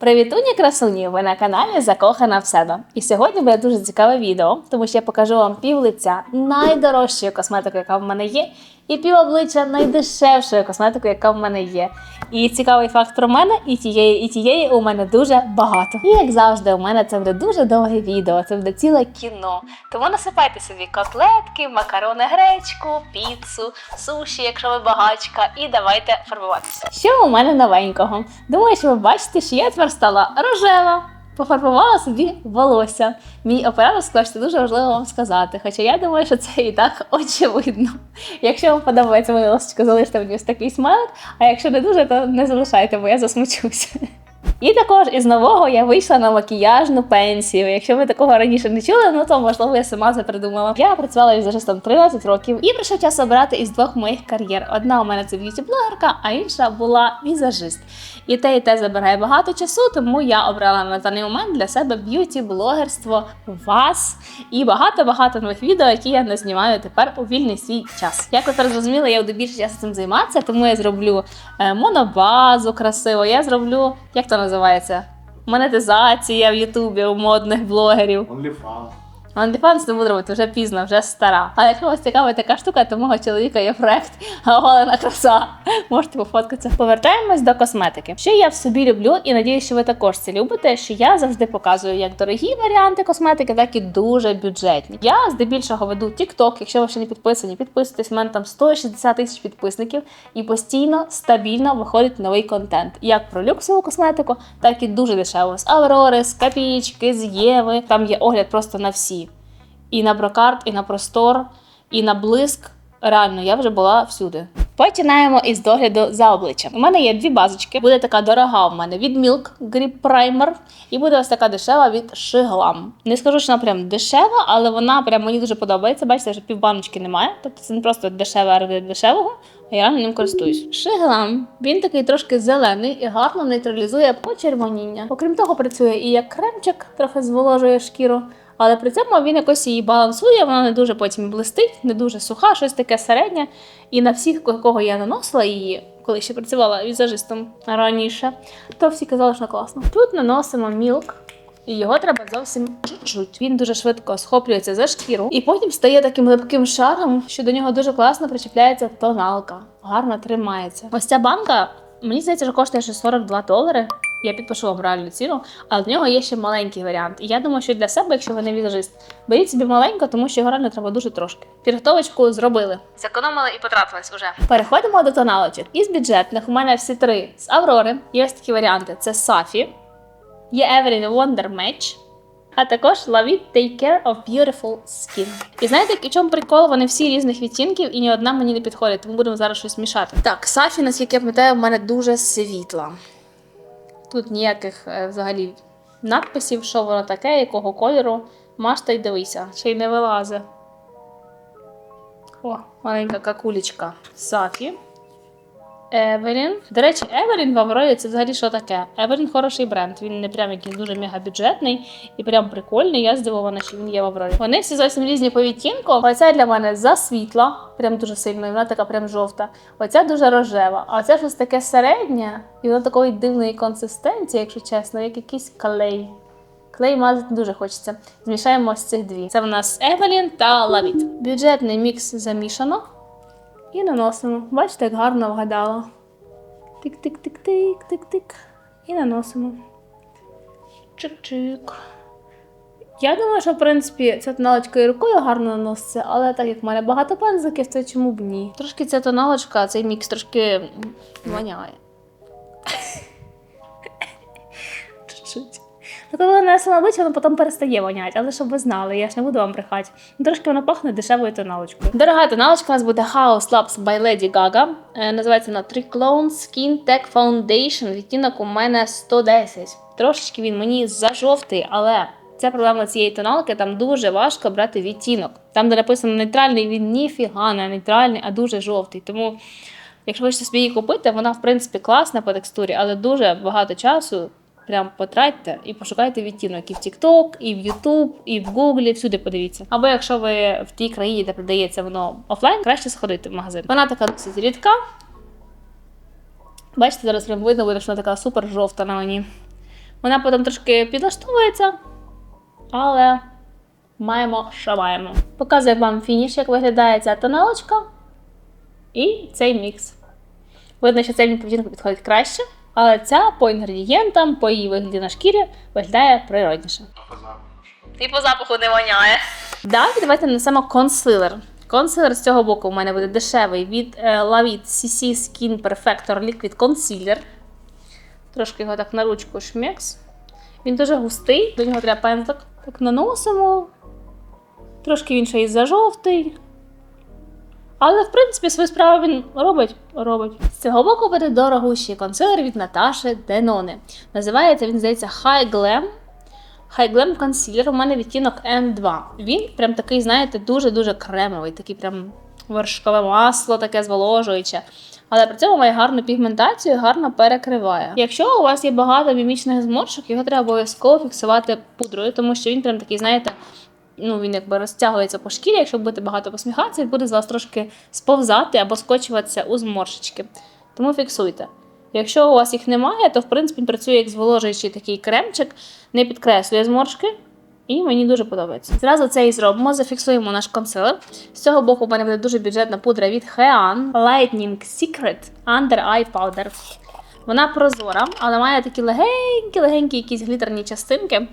Привітуні красуні! Ви на каналі Закохана в себе. І сьогодні буде дуже цікаве відео, тому що я покажу вам пів лиця найдорожчої косметики, яка в мене є, і пів обличчя найдешевшої косметики, яка в мене є. І цікавий факт про мене, і тієї, і тієї у мене дуже багато. І як завжди, у мене це буде дуже довге відео, це буде ціле кіно. Тому насипайте собі котлетки, макарони, гречку, піцу, суші, якщо ви багачка, і давайте фарбуватися. Що у мене новенького? Думаю, що ви бачите, що я тепер стала рожева. Пофарбувала собі волосся. Мій оператор сказав, що дуже важливо вам сказати. Хоча я думаю, що це і так очевидно. Якщо вам подобається моя лосочко, залиште мені ось такий смайлик, а якщо не дуже, то не залишайте, бо я засмучуся. І також із нового я вийшла на макіяжну пенсію. Якщо ви такого раніше не чули, ну то можливо я сама це придумала. Я працювала візажистом 13 років і прийшов час обирати із двох моїх кар'єр. Одна у мене це б'юті-блогерка, а інша була візажист. І те, і те забирає багато часу, тому я обрала на даний момент для себе б'юті-блогерство вас і багато-багато нових відео, які я не знімаю тепер у вільний свій час. Як ви зрозуміли, я буду більше часу цим займатися, тому я зроблю е, монобазу красиво, я зроблю, як то називається? Монетизація в Ютубі у модних блогерів. OnlyFans. OnlyFans не буду робити, вже пізно, вже стара. Але якщо вас цікавить така штука, то мого чоловіка є проект Оголена краса. Можете пофоткатися. Повертаємось до косметики. Що я в собі люблю, і надію, що ви також це любите. Що я завжди показую як дорогі варіанти косметики, так і дуже бюджетні. Я здебільшого веду TikTok, Якщо ви ще не підписані, підписуйтесь. У мене там 160 тисяч підписників, і постійно стабільно виходить новий контент. Як про люксову косметику, так і дуже дешево. З Аврори, з Капічки, з Єви. Там є огляд просто на всі і на брокарт, і на простор, і на блиск. Реально, я вже була всюди. Починаємо із догляду за обличчям. У мене є дві базочки. Буде така дорога в мене від Milk Grip Primer, і буде ось така дешева від Shiglam. Не скажу, що вона прям дешева, але вона прям мені дуже подобається. Бачите, вже півбаночки немає. Тобто це не просто дешеве ради дешевого, а я реально ним користуюсь. Шиглам, він такий трошки зелений і гарно нейтралізує почервоніння. Окрім того, працює і як кремчик, трохи зволожує шкіру. Але при цьому він якось її балансує, вона не дуже потім блистить, не дуже суха, щось таке середнє. І на всіх, кого я наносила її, коли ще працювала візажистом раніше, то всі казали, що класно. Тут наносимо мілк. І його треба зовсім чуть-чуть. Він дуже швидко схоплюється за шкіру і потім стає таким липким шаром, що до нього дуже класно причіпляється тоналка. Гарно тримається. Ось ця банка, мені здається, що коштує ще 42 долари. Я підпишу вам реальну ціну, але в нього є ще маленький варіант. І я думаю, що для себе, якщо ви не візажист, беріть собі маленько, тому що його реально треба дуже трошки. Підготовочку зробили. Зекономили і потратились уже. Переходимо до тоналочок. Із бюджетних у мене всі три з Аврори. Є ось такі варіанти: це Сафі, є Evelyn Wonder Match. А також Lavit Take Care of Beautiful Skin. І знаєте, і чому прикол? Вони всі різних відтінків і ні одна мені не підходить, тому будемо зараз щось мішати. Так, Сафі, наскільки я пам'ятаю, в мене дуже світла. Тут ніяких е, взагалі надписів, що воно таке, якого кольору. Маш та й дивися, ще й не вилазе. О, маленька какулечка. Сафі. Евелін. До речі, Евелін в Аврорі це взагалі що таке? Евелін хороший бренд. Він не прям якийсь дуже мегабюджетний і прям прикольний. Я здивована, що він є в Аврорі. Вони всі зовсім різні по відтінку. Оця для мене засвітла, прям дуже сильно, і вона така прям жовта. Оця дуже рожева. А оця щось таке середнє, і воно такої дивної консистенції, якщо чесно, як якийсь клей. Клей мазати дуже хочеться. Змішаємо ось цих дві. Це в нас Евелін та Лавіт. Бюджетний мікс замішано. І наносимо. Бачите, як гарно вгадала. Тик-тик-тик-тик-тик-тик. І наносимо. Чик-чик. Я думаю, що в принципі ця тоналочка і рукою гарно наноситься, але так як в мене багато пензликів, то чому б ні? Трошки ця тоналочка, цей мікс трошки воняє. Ну, коли вона нанесла на воно потім перестає воняти, але щоб ви знали, я ж не буду вам брехати. Ну, Трошки воно пахне дешевою тоналочкою. Дорога тоналочка у нас буде House Labs by Lady Gaga. Е, називається вона Triclone Skin Tech Foundation. Відтінок у мене 110. Трошечки він мені зажовтий, але це проблема цієї тоналки, там дуже важко брати відтінок. Там, де написано нейтральний, він ніфіга не нейтральний, а дуже жовтий. Тому, якщо ви хочете собі її купити, вона в принципі класна по текстурі, але дуже багато часу прям потратьте і пошукайте відтінок і в TikTok, і в YouTube, і в Google, всюди подивіться. Або якщо ви в тій країні, де продається воно офлайн, краще сходити в магазин. Вона така досить рідка. Бачите, зараз прям видно буде, що вона така супер жовта на мені. Вона потім трошки підлаштовується, але маємо, що маємо. Показую вам фініш, як виглядає ця тоналочка і цей мікс. Видно, що цей мені поведінку підходить краще, але ця по інгредієнтам, по її вигляді на шкірі виглядає природніше. І по запаху не воняє. Далі давайте нанесемо консилер. Консилер з цього боку у мене буде дешевий від е, Lavit CC Skin Perfector Liquid Concealer. Трошки його так на ручку шмекс. Він дуже густий, до нього треба пензлик. Так наносимо. Трошки він ще й зажовтий. Але, в принципі, свою справу він робить. робить. З цього боку буде дорогущий консилер від Наташі Денони. Називається він, здається, High Glam. High Glam Concealer у мене відтінок N2. Він прям такий, знаєте, дуже-дуже кремовий, такий прям вершкове масло, таке зволожуюче. Але при цьому має гарну пігментацію гарно перекриває. Якщо у вас є багато мімічних зморшок, його треба обов'язково фіксувати пудрою, тому що він прям такий, знаєте, ну він якби розтягується по шкірі. Якщо будете багато посміхатися, він буде з вас трошки сповзати або скочуватися у зморшечки. Тому фіксуйте. Якщо у вас їх немає, то в принципі він працює як зволожуючий такий кремчик, не підкреслює зморшки. І мені дуже подобається. Зразу це і зробимо, зафіксуємо наш консилер. З цього боку, у мене буде дуже бюджетна пудра від Hean Lightning Secret Under Eye Powder. Вона прозора, але має такі легенькі-легенькі якісь глітерні частинки.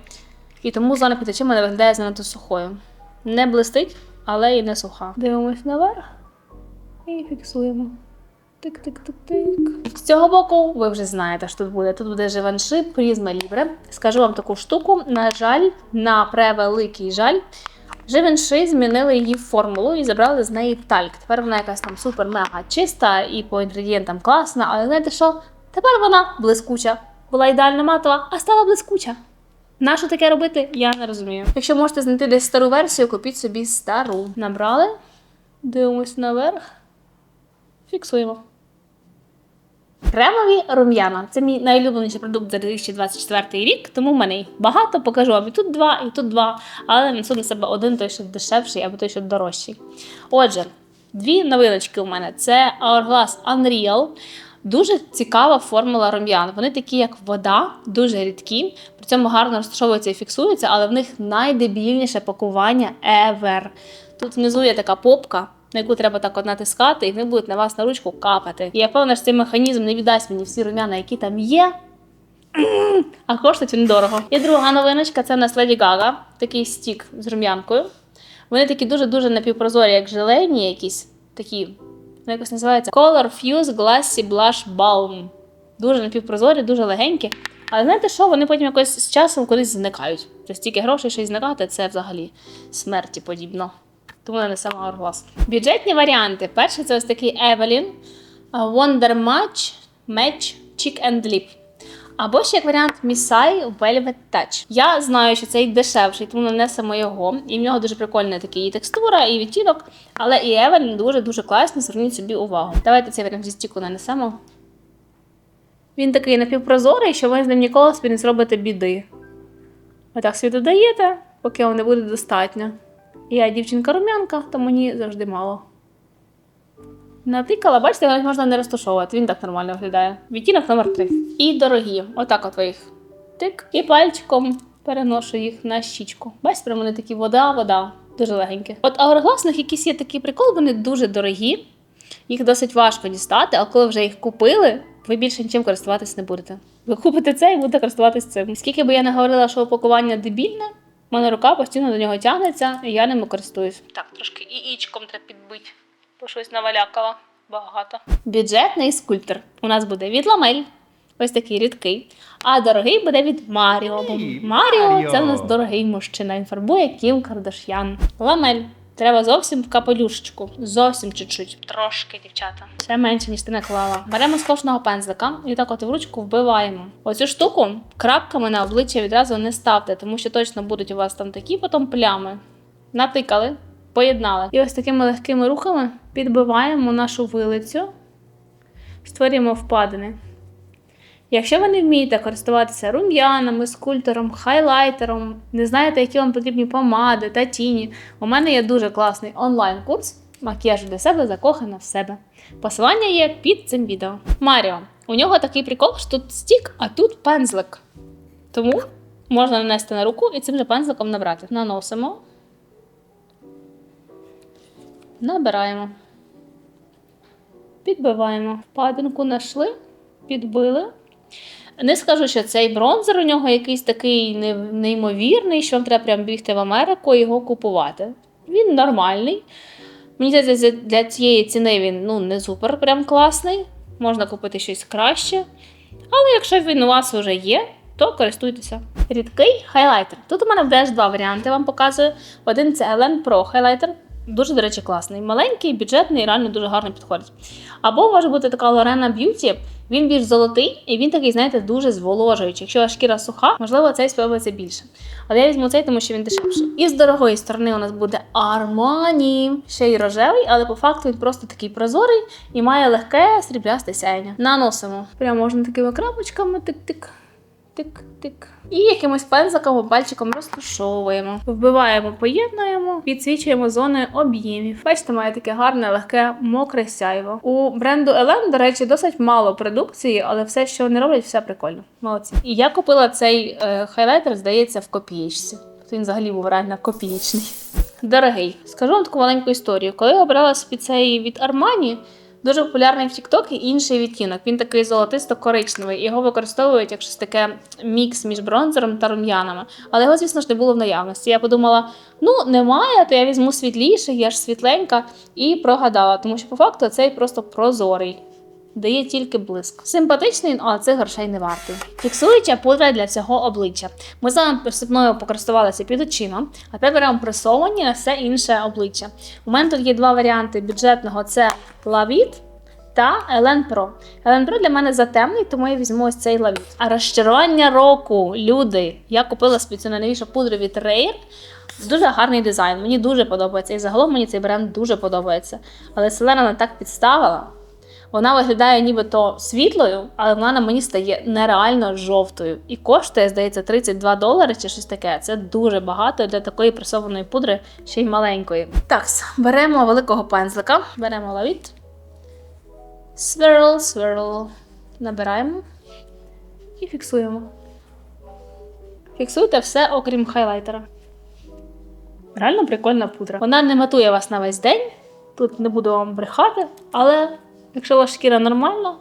І тому зона під очима не виглядає занадто сухою. Не блистить, але і не суха. Дивимось наверх і фіксуємо. Тик-тик-тик-тик. З цього боку ви вже знаєте, що тут буде. Тут буде Givenchy Prisma Libre. Скажу вам таку штуку. На жаль, на превеликий жаль, Givenchy змінили її формулу і забрали з неї тальк. Тепер вона якась там супер-мега чиста і по інгредієнтам класна, але знаєте що? Тепер вона блискуча. Була ідеально матова, а стала блискуча. Нащо таке робити, я не розумію. Якщо можете знайти десь стару версію, купіть собі стару. Набрали, дивимось наверх, фіксуємо. Кремові рум'яна. Це мій найулюбленіший продукт за 2024 рік, тому в мене їх багато. Покажу вам і тут два, і тут два, але несу на себе один той, що дешевший, або той, що дорожчий. Отже, дві новиночки у мене це Hourglass Unreal. Дуже цікава формула рум'ян. Вони такі, як вода, дуже рідкі, при цьому гарно розташовуються і фіксуються, але в них найдебільніше пакування ever. Тут внизу є така попка, на яку треба так от натискати, і вони будуть на вас на ручку капати. І я певна, що цей механізм не віддасть мені всі рум'яна, які там є. А коштують вони дорого. І друга новиночка це в нас Lady Gaga, такий стік з рум'янкою. Вони такі дуже-дуже напівпрозорі, як желейні, якісь такі, ну якось називається Color Fuse Glassy Blush Balm. Дуже напівпрозорі, дуже легенькі. Але знаєте що? Вони потім якось з часом кудись зникають. Це стільки грошей, що й зникати, це взагалі смерті подібно. Тому не сама Hourglass. Бюджетні варіанти. Перший це ось такий Evelyn Wonder Match Match Cheek and Lip. Або ще як варіант Missai Velvet Touch. Я знаю, що цей дешевший, тому нанесемо його. І в нього дуже прикольна така і текстура, і відтінок. Але і Evelyn дуже-дуже класні, зверніть собі увагу. Давайте цей варіант зі стіку нанесемо. Він такий напівпрозорий, що ви з ним ніколи собі не зробите біди. Отак собі додаєте, поки вам не буде достатньо. Я дівчинка рум'янка, то мені завжди мало. Натикала, бачите, навіть можна не розташовувати, він так нормально виглядає. Відтінок номер 3. І дорогі. Отак от ви їх тик. І пальчиком переношу їх на щічку. Бачите, прямо вони такі вода, вода. Дуже легенькі. От аургласних якісь є такий прикол, вони дуже дорогі. Їх досить важко дістати, а коли вже їх купили, ви більше нічим користуватись не будете. Ви купите це і будете користуватись цим. Скільки би я не говорила, що упакування дебільне, в мене рука постійно до нього тягнеться, і я ними користуюсь. Так, трошки і ічком треба підбити, бо щось навалякала багато. Бюджетний скульптор у нас буде від ламель. Ось такий рідкий. А дорогий буде від Маріо. Бо Маріо Маріо. це в нас дорогий мужчина. Він фарбує Кім Кардаш'ян. Ламель. Треба зовсім в капелюшечку. Зовсім чуть-чуть. Трошки, дівчата. Ще менше, ніж ти наклала. Беремо з кожного пензлика і так от в ручку вбиваємо. Оцю штуку крапками на обличчя відразу не ставте, тому що точно будуть у вас там такі потім плями. Натикали, поєднали. І ось такими легкими рухами підбиваємо нашу вилицю, створюємо впадини. Якщо ви не вмієте користуватися рум'янами, скульптором, хайлайтером, не знаєте, які вам потрібні помади та тіні, у мене є дуже класний онлайн-курс макіяжу для себе закохана в себе. Посилання є під цим відео. Маріо. У нього такий прикол, що тут стік, а тут пензлик. Тому можна нанести на руку і цим же пензликом набрати. Наносимо. Набираємо. Підбиваємо. Впадинку знайшли, підбили. Не скажу, що цей бронзер у нього якийсь такий неймовірний, що вам треба прям бігти в Америку і його купувати. Він нормальний. Мені здається, для цієї ціни він ну, не супер прям класний. Можна купити щось краще. Але якщо він у вас вже є, то користуйтеся. Рідкий хайлайтер. Тут у мене теж два варіанти, вам показую. Один це Elen Pro хайлайтер. Дуже, до речі, класний. Маленький, бюджетний, реально дуже гарно підходить. Або може бути така Lorena Beauty. Він більш золотий і він такий, знаєте, дуже зволожуючий. Якщо шкіра суха, можливо, цей сподобається більше. Але я візьму цей, тому що він дешевший. І з дорогої сторони у нас буде Armani. Ще й рожевий, але по факту він просто такий прозорий і має легке сріблясте сяєння. Наносимо. Прямо можна такими крапочками тик-тик. Тик-тик. І якимось пензликом або пальчиком розташовуємо. Вбиваємо, поєднуємо, підсвічуємо зони об'ємів. Бачите, має таке гарне, легке, мокре сяйво. У бренду Елен, до речі, досить мало продукції, але все, що вони роблять, все прикольно. Молодці. І я купила цей е, хайлайтер, здається, в копієчці. Він взагалі був реально копієчний. Дорогий. Скажу вам таку маленьку історію. Коли я обрала собі цей від Armani, Дуже популярний в TikTok і інший відтінок. Він такий золотисто-коричневий. Його використовують як щось таке мікс між бронзером та рум'янами. Але його, звісно ж, не було в наявності. Я подумала: ну немає, то я візьму світліший, я ж світленька, і прогадала, тому що по факту цей просто прозорий. Дає тільки блиск. Симпатичний, але цих грошей не вартий. Фіксуюча пудра для всього обличчя. Ми з вами присипною покористувалися під очима, а тепер беремо пресовані на все інше обличчя. У мене тут є два варіанти бюджетного: це Lavit та Елен Pro. Елен Pro для мене затемний, тому я візьму ось цей Lavit. А розчарування року, люди. Я купила спеціальнішу пудру від Rare. Дуже гарний дизайн. Мені дуже подобається. І загалом мені цей бренд дуже подобається. Але Селена не так підставила. Вона виглядає нібито світлою, але вона на мені стає нереально жовтою. І коштує, здається, 32 долари чи щось таке. Це дуже багато для такої пресованої пудри, ще й маленької. Так, беремо великого пензлика, беремо лавіт. Свирл, свирл. Набираємо і фіксуємо. Фіксуйте все, окрім хайлайтера. Реально прикольна пудра. Вона не матує вас на весь день. Тут не буду вам брехати, але якщо ваша шкіра нормальна,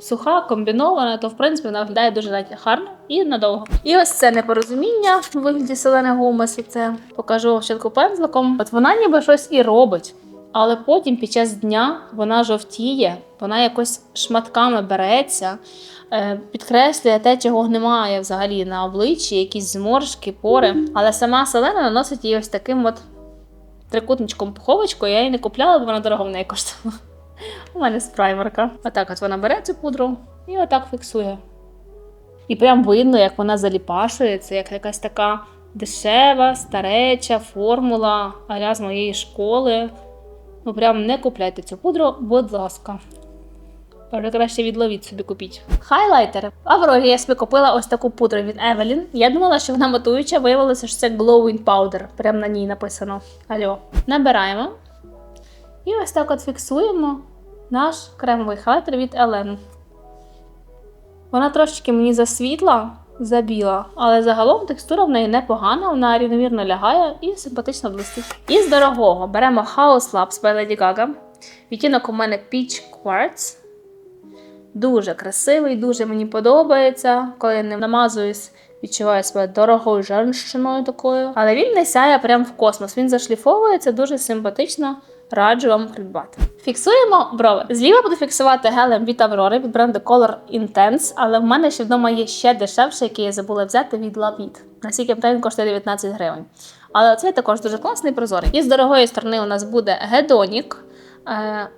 суха, комбінована, то в принципі вона виглядає дуже навіть гарно і надовго. І ось це непорозуміння в вигляді селени гумесу. Це покажу щітку пензликом. От вона ніби щось і робить. Але потім під час дня вона жовтіє, вона якось шматками береться, е, підкреслює те, чого немає взагалі на обличчі, якісь зморшки, пори. Але сама селена наносить її ось таким от трикутничком пуховочкою. Я її не купляла, бо вона дорого в неї коштувала. У мене з праймерка. Отак от вона бере цю пудру і отак фіксує. І прям видно, як вона заліпашується, як якась така дешева, стареча формула аля з моєї школи. Ну прям не купляйте цю пудру, будь ласка. Але краще відловіть собі купіть. Хайлайтери. В Аврорі я собі купила ось таку пудру від Evelyn. Я думала, що вона матуюча, виявилося, що це Glowing Powder. Прям на ній написано. Алло. Набираємо. І ось так от фіксуємо наш кремовий хайлайтер від Елен. Вона трошечки мені засвітла, забіла, але загалом текстура в неї непогана, вона рівномірно лягає і симпатично блистить. І з дорогого беремо House Labs by Lady Gaga. Відтінок у мене Peach Quartz. Дуже красивий, дуже мені подобається. Коли я ним намазуюсь, відчуваю себе дорогою женщиною такою. Але він не сяє прям в космос. Він зашліфовується дуже симпатично. Раджу вам придбати. Фіксуємо брови. Зліва буду фіксувати гелем від Аврори від бренду Color Intense, але в мене ще вдома є ще дешевше, який я забула взяти від Lavit. Наскільки він коштує 19 гривень. Але цей також дуже класний прозорий. І з дорогої сторони у нас буде е,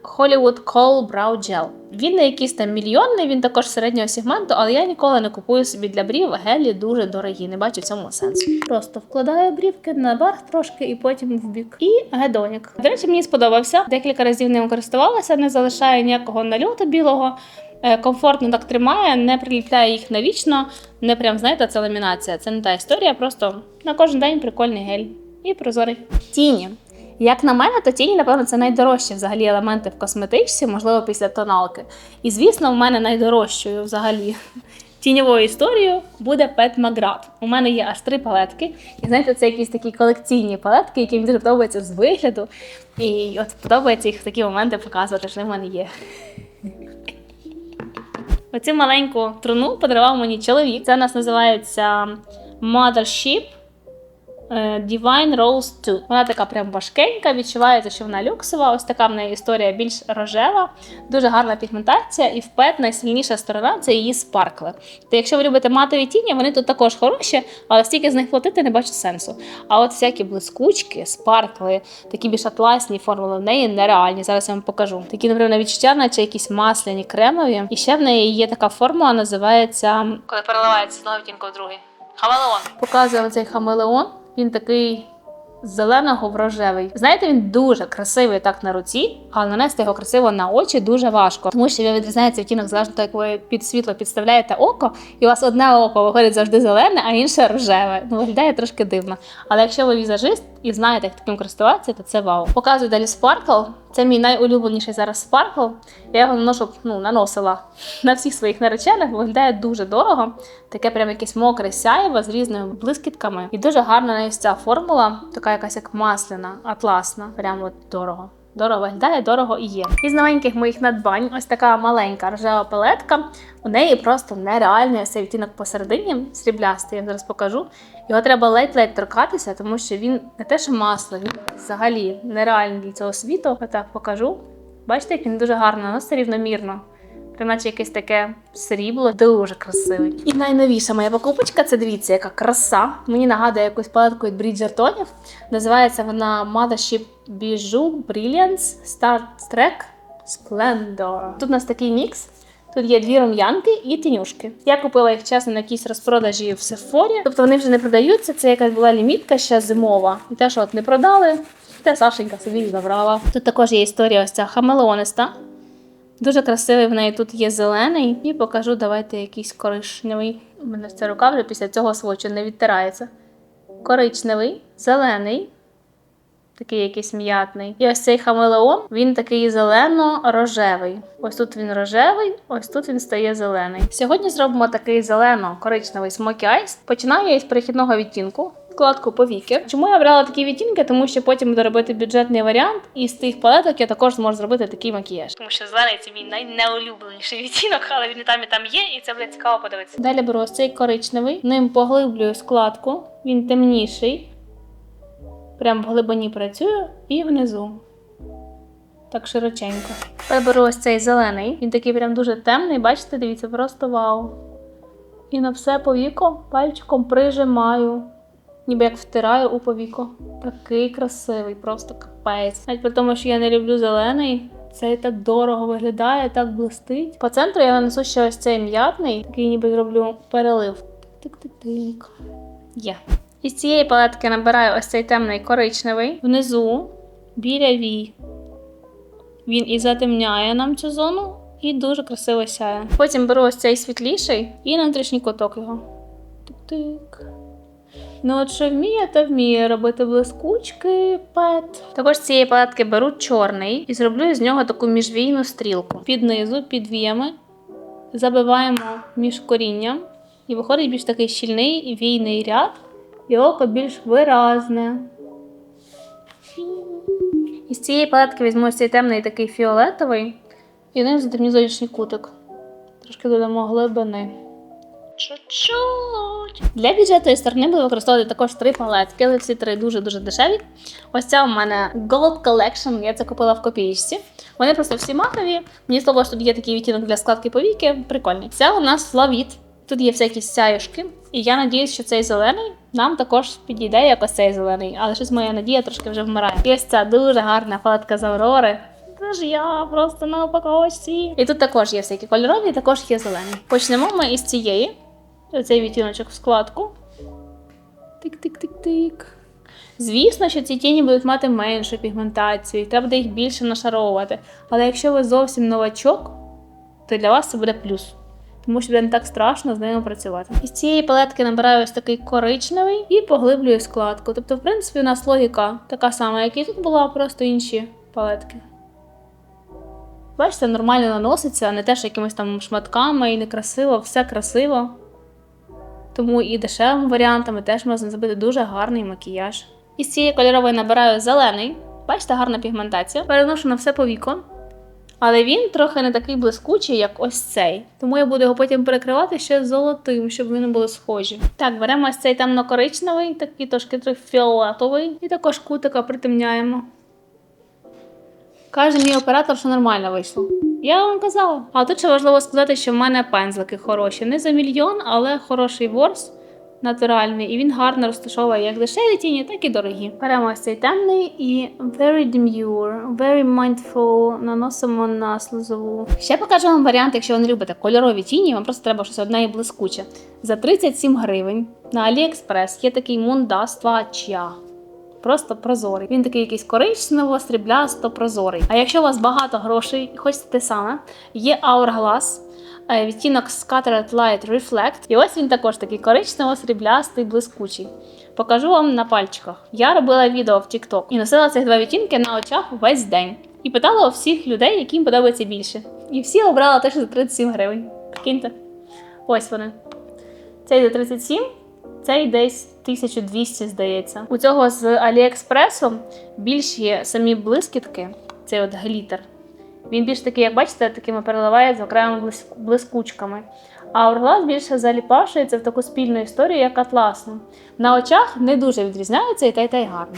Hollywood Kohl Brow Gel. Він не якийсь там мільйонний, він також середнього сегменту, але я ніколи не купую собі для брів гелі дуже дорогі. Не бачу в цьому сенсу. Просто вкладаю брівки наверх трошки і потім в бік. І гедонік. До речі, мені сподобався. Декілька разів ним користувалася, не залишає ніякого нальоту білого. Е, Комфортно так тримає, не приліпляє їх навічно. Не прям знаєте, це ламінація. Це не та історія, просто на кожен день прикольний гель і прозорий. Тіні. Як на мене, то тіні, напевно, це найдорожчі взагалі елементи в косметичці, можливо, після тоналки. І звісно, в мене найдорожчою взагалі тіньовою історією буде Пет Маград. У мене є аж три палетки. І знаєте, це якісь такі колекційні палетки, які мені дуже подобаються з вигляду. І от подобається їх в такі моменти показувати, що в мене є. Оцю маленьку труну подарував мені чоловік. Це у нас називається Mothership Divine Rose 2. Вона така прям важкенька, відчувається, що вона люксова. Ось така в неї історія більш рожева, дуже гарна пігментація, і впет найсильніша сторона це її спаркли. То якщо ви любите матові тіні, вони тут також хороші, але стільки з них платити не бачу сенсу. А от всякі блискучки, спаркли, такі більш атласні формули в неї нереальні. Зараз я вам покажу. Такі, наприклад, на відчуття, наче якісь масляні, кремові. І ще в неї є така формула, називається коли переливається з одного відтінку в другий. Хамелеон. Показуємо цей хамелеон. Він такий зеленого в рожевий. Знаєте, він дуже красивий так на руці, але нанести його красиво на очі дуже важко, тому що він відрізняється відтінок залежно так, як ви під світло підставляєте око, і у вас одне око виходить завжди зелене, а інше рожеве. Ну виглядає трошки дивно. Але якщо ви візажист і знаєте, як таким користуватися, то це вау. Показую далі Sparkle. Це мій найулюбленіший зараз спаркл. Я його наношу, ну, наносила на всіх своїх наречених. Виглядає дуже дорого. Таке прям якесь мокре сяєво з різними блискітками. І дуже гарна навіть ця формула, така якась як масляна, атласна. Прямо от дорого. Дорого виглядає, дорого і є. Із новеньких моїх надбань ось така маленька рожева палетка. У неї просто нереальний ось цей відтінок посередині, сріблястий, я зараз покажу. Його треба ледь-ледь торкатися, тому що він не те, що масло, він взагалі нереальний для цього світу. Отак покажу. Бачите, як він дуже гарно наноситься рівномірно. Прям наче якесь таке срібло, дуже красивий. І найновіша моя покупочка це дивіться, яка краса. Мені нагадує якусь палетку від Bridgertonів. Називається вона Mothership Bijou Brilliance Star Trek Splendor. Тут у нас такий мікс. Тут є дві рум'янки і тінюшки. Я купила їх чесно на якійсь розпродажі в Сефорі. Тобто вони вже не продаються. Це якась була лімітка ще зимова. І те, що от не продали, те Сашенька собі забрала. Тут також є історія ось ця хамелеониста. Дуже красивий в неї тут є зелений. І покажу, давайте якийсь коричневий. У мене ця рука вже після цього свочу не відтирається. Коричневий, зелений, такий якийсь м'ятний. І ось цей хамелеон, він такий зелено-рожевий. Ось тут він рожевий, ось тут він стає зелений. Сьогодні зробимо такий зелено-коричневий Smoky Eyes. Починаю я із перехідного відтінку. Вкладку повіки. Чому я обрала такі відтінки? Тому що потім буду робити бюджетний варіант, і з тих палеток я також зможу зробити такий макіяж. Тому що зелений це мій найнеулюбленіший відтінок, але він і там і там є, і це буде цікаво подивитися. Далі беру ось цей коричневий, ним поглиблюю складку, він темніший. Прям в глибині працюю і внизу. Так широченько. Тепер беру ось цей зелений. Він такий прям дуже темний, бачите, дивіться, просто вау. І на все повіко пальчиком прижимаю. Ніби як втираю у повіко. Такий красивий, просто капець. Навіть при тому, що я не люблю зелений, цей так дорого виглядає, так блистить. По центру я нанесу ще ось цей м'ятний, такий ніби зроблю перелив. Тик-тик-тик. Є. Із цієї палетки набираю ось цей темний коричневий. Внизу біля вій. Він і затемняє нам цю зону, і дуже красиво сяє. Потім беру ось цей світліший і внутрішній куток його. Тик-тик. Ну, от що вміє, то вміє робити блискучки пет. Також з цієї палетки беру чорний і зроблю з нього таку міжвійну стрілку. Під низу, під віями, забиваємо між корінням, і виходить більш такий щільний війний ряд, і око більш виразне. І з цієї палетки візьму цей темний такий фіолетовий і ним затемню зовнішній кутик. Трошки додамо глибини. Чуть-чуть. Для бюджетної сторони буду використовувати також три палетки, але всі три дуже-дуже дешеві. Ось ця у мене Gold Collection, я це купила в копієчці. Вони просто всі матові. Мені сподобалось, що тут є такий відтінок для складки повіки. Прикольний. Ця у нас лавіт. Тут є всякі сяюшки. І я надіюсь, що цей зелений нам також підійде як ось цей зелений. Але щось моя надія трошки вже вмирає. І ось ця дуже гарна палетка з Аврори. Це ж я просто на упаковочці. І тут також є всякі кольорові, також є зелені. Почнемо ми із цієї. Оцей відтіночок в складку. Тик-тик-тик-тик. Звісно, що ці тіні будуть мати меншу пігментацію, і треба буде їх більше нашаровувати. Але якщо ви зовсім новачок, то для вас це буде плюс. Тому що буде не так страшно з ними працювати. Із цієї палетки набираю ось такий коричневий і поглиблюю складку. Тобто, в принципі, у нас логіка така сама, як і тут була, просто інші палетки. Бачите, нормально наноситься, а не те, що якимись там шматками і некрасиво, все красиво. Тому і дешевими варіантами теж можна зробити дуже гарний макіяж. Із цієї кольорової набираю зелений. Бачите, гарна пігментація. Переношу на все по віко. Але він трохи не такий блискучий, як ось цей. Тому я буду його потім перекривати ще золотим, щоб вони були схожі. Так, беремо ось цей темно-коричневий, такий трошки фіолетовий. І також кутика притемняємо. Каже мій оператор, що нормально вийшло. Я вам казала. А тут ще важливо сказати, що в мене пензлики хороші. Не за мільйон, але хороший ворс натуральний, і він гарно розташовує як дешеві тіні, так і дорогі. Беремо ось цей темний і very demure, very mindful наносимо на слизову. Ще покажу вам варіант, якщо ви не любите кольорові тіні, вам просто треба щось одне і блискуче. За 37 гривень на AliExpress є такий Mundasta Chia. Просто прозорий. Він такий якийсь коричнево, сріблясто прозорий. А якщо у вас багато грошей і хочете те саме, є Hourglass, е, відтінок Scattered Light Reflect. І ось він також такий коричнево, сріблястий, блискучий. Покажу вам на пальчиках. Я робила відео в TikTok і носила цих два відтінки на очах весь день. І питала у всіх людей, яким подобається більше. І всі обрали те, що за 37 гривень. Прикиньте. Ось вони. Цей за 37, цей десь 1200, здається. У цього з Аліекспресу більші самі блискітки, цей от глітер. Він більш такий, як бачите, такими переливає з окремими блискучками. А Орлас більше заліпашується в таку спільну історію, як атласну. На очах не дуже відрізняється і та й та й гарно.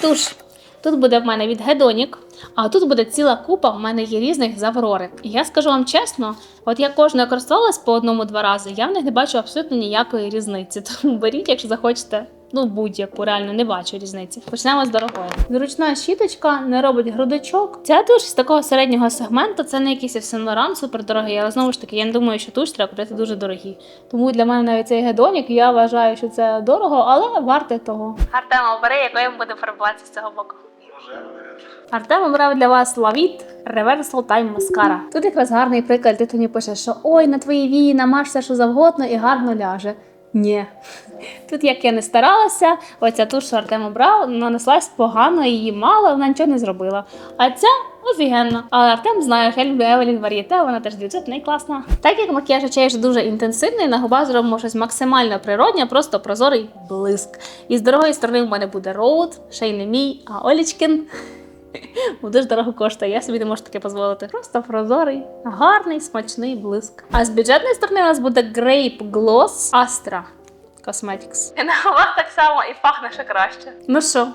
Туш. Тут буде в мене від Гедонік, а тут буде ціла купа в мене є різних з Аврори. І я скажу вам чесно, от я кожною користувалась по одному-два рази, я в них не бачу абсолютно ніякої різниці. Тому беріть, якщо захочете. Ну, будь-яку, реально не бачу різниці. Почнемо з дорогої. Зручна щіточка не робить грудочок. Ця туш з такого середнього сегменту, це не якийсь Saint Laurent супер дорогий, але знову ж таки, я не думаю, що туш треба купити дуже дорогі. Тому для мене навіть цей гедонік, я вважаю, що це дорого, але варте того. Артем, обери, якою ми будемо фарбуватися з цього боку. Артем обрав для вас Лавіт Reversal Time Mascara. Тут якраз гарний приклад, ти мені пише, що ой, на твої вії намаж все, що завгодно і гарно ляже. Ні. Тут, як я не старалася, оця туш, що Артем обрав, нанеслась погано, її мало, вона нічого не зробила. А ця офігенно. Але Артем знає, що я люблю Евелін Вар'єте, вона теж дівчатна і класна. Так як макіяж очей вже дуже інтенсивний, на губах зробимо щось максимально природнє, просто прозорий блиск. І з дорогої сторони в мене буде роуд, ще й не мій, а Олічкін. Бо дуже дорого коштує, я собі не можу таке дозволити. Просто прозорий, гарний, смачний блиск. А з бюджетної сторони у нас буде Grape Gloss Astra Cosmetics. І на губах так само і пахне ще краще. Ну що?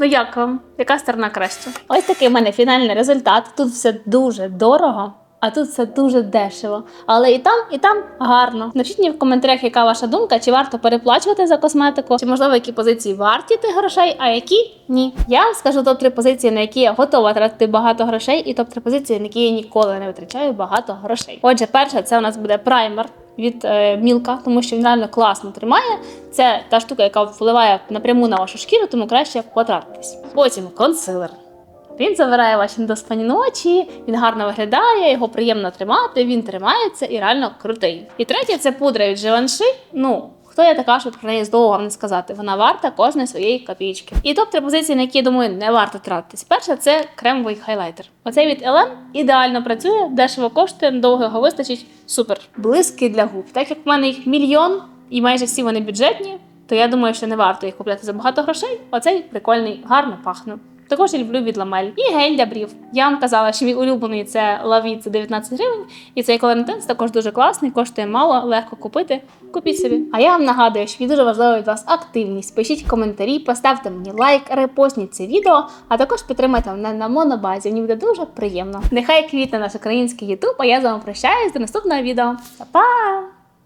Ну як вам? Яка сторона краще? Ось такий в мене фінальний результат. Тут все дуже дорого. А тут все дуже дешево. Але і там, і там гарно. Напишіть мені в коментарях, яка ваша думка, чи варто переплачувати за косметику, чи можливо які позиції варті тих грошей, а які ні. Я скажу топ-3 позиції, на які я готова тратити багато грошей, і топ-3 позиції, на які я ніколи не витрачаю багато грошей. Отже, перша це у нас буде праймер. Від е, мілка, тому що він реально класно тримає. Це та штука, яка впливає напряму на вашу шкіру, тому краще потратитись. Потім консилер. Він забирає ваші недоспані ночі, він гарно виглядає, його приємно тримати, він тримається і реально крутий. І третє це пудра від Givenchy. Ну, хто я така, щоб про неї здовго вам не сказати? Вона варта кожної своєї копійки. І топ-3 позиції, на які я думаю, не варто тратитись. Перша це кремовий хайлайтер. Оцей від Елен ідеально працює, дешево коштує, довго його вистачить. Супер. Блиски для губ. Так як в мене їх мільйон, і майже всі вони бюджетні, то я думаю, що не варто їх купляти за багато грошей. Оцей прикольний, гарно пахне. Також я люблю від ламель. І гель для брів. Я вам казала, що мій улюблений це лавіт за 19 гривень. І цей колорентенс також дуже класний, коштує мало, легко купити. Купіть собі. А я вам нагадую, що мені дуже важлива від вас активність. Пишіть коментарі, поставте мені лайк, репостніть це відео, а також підтримайте мене на монобазі. Мені буде дуже приємно. Нехай квітне наш український ютуб, а я з вами прощаюсь до наступного відео. Па-па!